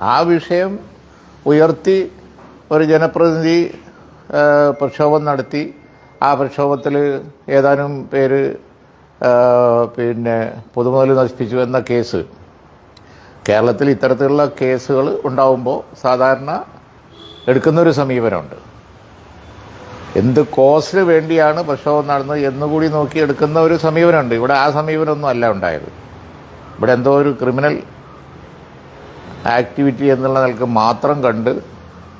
ആ വിഷയം ഉയർത്തി ഒരു ജനപ്രതിനിധി പ്രക്ഷോഭം നടത്തി. ആ പ്രക്ഷോഭത്തിൽ ഏതാനും പേര് പിന്നെ പൊതുമുതൽ നശിപ്പിച്ചു എന്ന കേസ്. കേരളത്തിൽ ഇത്തരത്തിലുള്ള കേസുകൾ ഉണ്ടാവുമ്പോൾ സാധാരണ എടുക്കുന്നൊരു സമീപനമുണ്ട്. എന്ത് കോസിന് വേണ്ടിയാണ് പ്രക്ഷോഭം നടന്നത് എന്നുകൂടി നോക്കി എടുക്കുന്ന ഒരു സമീപനമുണ്ട്. ഇവിടെ ആ സമീപനമൊന്നും അല്ല ഉണ്ടായത്. ഇവിടെ എന്തോ ഒരു ക്രിമിനൽ ആക്ടിവിറ്റി എന്നുള്ള നിലയ്ക്ക് മാത്രം കണ്ട്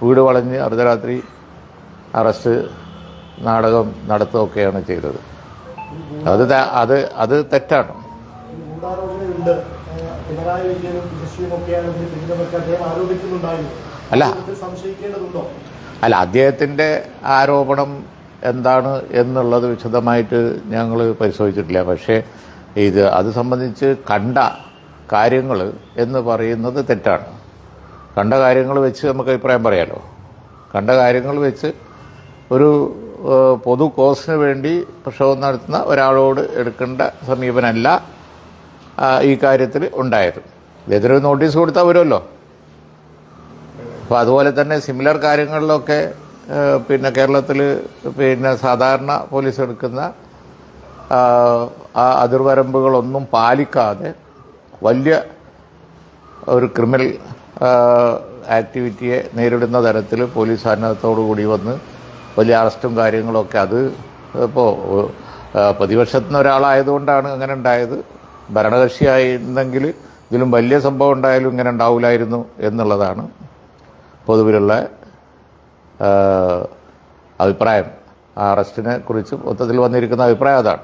വീട് വളഞ്ഞ് അർദ്ധരാത്രി അറസ്റ്റ് നാടകം നടത്തുകയൊക്കെയാണ് ചെയ്തത്. അത് അത് അത് തെറ്റാണ്. അല്ല. അല്ല അദ്ദേഹത്തിന്റെ ആരോപണം എന്താണ് എന്നുള്ളത് വിശദമായിട്ട് ഞങ്ങൾ പരിശോധിച്ചിട്ടില്ല. പക്ഷേ ഇത് അത് സംബന്ധിച്ച് കണ്ട കാര്യങ്ങൾ എന്ന് പറയുന്നത് തെറ്റാണ്. കണ്ട കാര്യങ്ങൾ വെച്ച് നമുക്ക് അഭിപ്രായം പറയാലോ? കണ്ട കാര്യങ്ങൾ വെച്ച് ഒരു പൊതു കോസിന് വേണ്ടി പ്രക്ഷോഭം നടത്തുന്ന ഒരാളോട് എടുക്കേണ്ട സമീപനമല്ല ഈ കാര്യത്തിൽ ഉണ്ടായത്. ഇതിനൊരു നോട്ടീസ് കൊടുത്താൽ വരുമല്ലോ. അപ്പോൾ അതുപോലെ തന്നെ സിമിലർ കാര്യങ്ങളിലൊക്കെ പിന്നെ കേരളത്തിൽ പിന്നെ സാധാരണ പോലീസ് എടുക്കുന്ന ആ അതിർവരമ്പുകളൊന്നും പാലിക്കാതെ വലിയ ഒരു ക്രിമിനൽ ആക്ടിവിറ്റിയെ നേരിടുന്ന തരത്തിൽ പോലീസ് സന്നദ്ധത്തോടു കൂടി വന്ന് വലിയ അറസ്റ്റും കാര്യങ്ങളൊക്കെ അത് ഇപ്പോൾ പ്രതിപക്ഷത്തിന് ഒരാളായതുകൊണ്ടാണ് അങ്ങനെ ഉണ്ടായത്. ഭരണകക്ഷിയായിരുന്നെങ്കിൽ ഇതിലും വലിയ സംഭവം ഉണ്ടായാലും ഇങ്ങനെ ഉണ്ടാവില്ലായിരുന്നു എന്നുള്ളതാണ് പൊതുവിലുള്ള അഭിപ്രായം. ആ അറസ്റ്റിനെ കുറിച്ച് മൊത്തത്തിൽ വന്നിരിക്കുന്ന അഭിപ്രായം അതാണ്.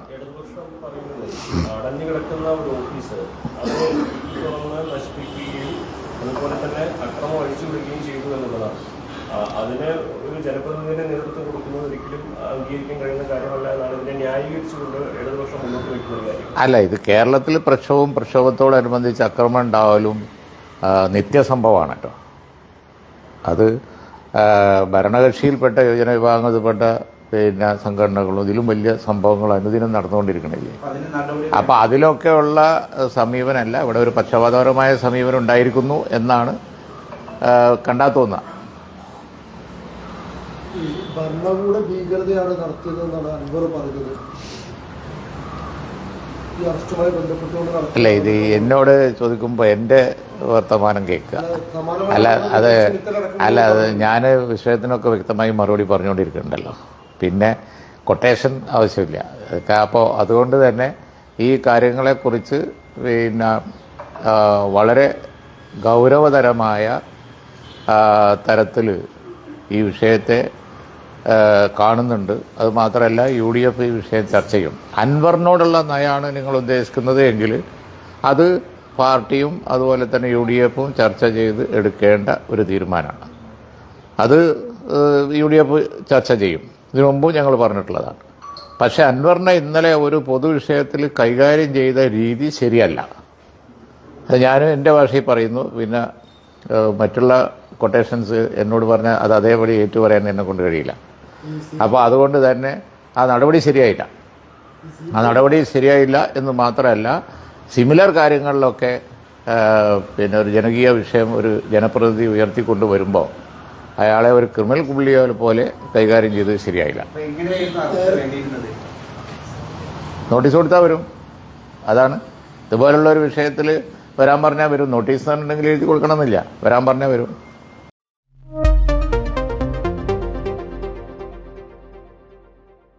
കിടക്കുന്ന ഒരു ഓഫീസ്. അത് തുറന്ന് നശിപ്പിക്കുകയും അതുപോലെ തന്നെ അക്രമം അഴിച്ചു വിടുകയും ചെയ്തു എന്നുള്ളതാണ്. അതിന് ഒരു ജനപ്രതിനിധിയുടെ നേതൃത്വം കൊടുക്കുന്നത് ഒരിക്കലും അംഗീകരിക്കാൻ കഴിയുന്ന കാര്യമല്ല എന്നാണ് ഇതിനെ ന്യായീകരിച്ചുകൊണ്ട് ഇടതുപക്ഷം മുന്നോട്ട് വയ്ക്കുന്ന കാര്യം. അല്ല ഇത് കേരളത്തിൽ പ്രക്ഷോഭം പ്രക്ഷോഭത്തോടനുബന്ധിച്ച് അക്രമം ഉണ്ടാവലും നിത്യസംഭവമാണ് കേട്ടോ. അത് ഭരണകക്ഷിയിൽപ്പെട്ട യുവജന വിഭാഗത്തിൽപ്പെട്ട പിന്നെ സംഘടനകളും ഇതിലും വലിയ സംഭവങ്ങൾ അനുദിനം നടന്നുകൊണ്ടിരിക്കണില്ലേ? അപ്പോൾ അതിലൊക്കെയുള്ള സമീപനമല്ല ഇവിടെ ഒരു പക്ഷപാതപരമായ സമീപനം ഉണ്ടായിരിക്കുന്നു എന്നാണ് ആ, കണ്ടാൽ തോന്നുക. ഭരണകൂട ഭീകരതയാണ് നടത്തിയതെന്നാണ് അൻവർ പറഞ്ഞത്. അല്ല ഇത് എന്നോട് ചോദിക്കുമ്പോൾ എന്റെ വർത്തമാനം കേൾക്കുക. അല്ല, അത് അല്ല അത് ഞാൻ വിഷയത്തിനൊക്കെ വ്യക്തമായി മറുപടി പറഞ്ഞുകൊണ്ടിരിക്കുന്നുണ്ടല്ലോ. പിന്നെ കൊട്ടേഷൻ ആവശ്യമില്ല. അപ്പോൾ അതുകൊണ്ട് തന്നെ ഈ കാര്യങ്ങളെക്കുറിച്ച് പിന്നെ വളരെ ഗൗരവതരമായ തരത്തിൽ ഈ വിഷയത്തെ കാണുന്നുണ്ട്. അതുമാത്രമല്ല യു ഡി എഫ് ഈ വിഷയം ചർച്ച ചെയ്യും. അൻവറിനോടുള്ള നയമാണ് നിങ്ങൾ ഉദ്ദേശിക്കുന്നത് എങ്കിൽ അത് പാർട്ടിയും അതുപോലെ തന്നെ യു ഡി എഫും ചർച്ച ചെയ്ത് എടുക്കേണ്ട ഒരു തീരുമാനമാണ്. അത് യു ഡി എഫ് ചർച്ച ചെയ്യും. ഇതിനു മുമ്പ് ഞങ്ങൾ പറഞ്ഞിട്ടുള്ളതാണ്. പക്ഷേ അൻവറിനെ ഇന്നലെ ഒരു പൊതുവിഷയത്തിൽ കൈകാര്യം ചെയ്ത രീതി ശരിയല്ല. അത് ഞാനും എന്റെ ഭാഷയിൽ പറയുന്നു. പിന്നെ മറ്റുള്ള കൊട്ടേഷൻസ് എന്നോട് പറഞ്ഞാൽ അത് അതേപടി ഏറ്റുപറയാൻ എന്നെ കൊണ്ട് കഴിയില്ല. അപ്പോൾ അതുകൊണ്ട് തന്നെ ആ നടപടി ശരിയായില്ല. ആ നടപടി ശരിയായില്ല എന്ന് മാത്രമല്ല സിമിലർ കാര്യങ്ങളിലൊക്കെ പിന്നെ ഒരു ജനകീയ വിഷയം ഒരു ജനപ്രതിനിധി ഉയർത്തിക്കൊണ്ട് വരുമ്പോൾ അയാളെ ഒരു ക്രിമിനൽ പുള്ളിയെ പോലെ കൈകാര്യം ചെയ്ത് ശരിയായില്ല. നോട്ടീസ് കൊടുത്താൽ വരും. അതാണ്. ഇതുപോലുള്ള ഒരു വിഷയത്തിൽ വരാൻ പറഞ്ഞാൽ വരും. നോട്ടീസ് തന്നിട്ടുണ്ടെങ്കിൽ എഴുതി കൊടുക്കണമെന്നില്ല. വരാൻ പറഞ്ഞാൽ വരും.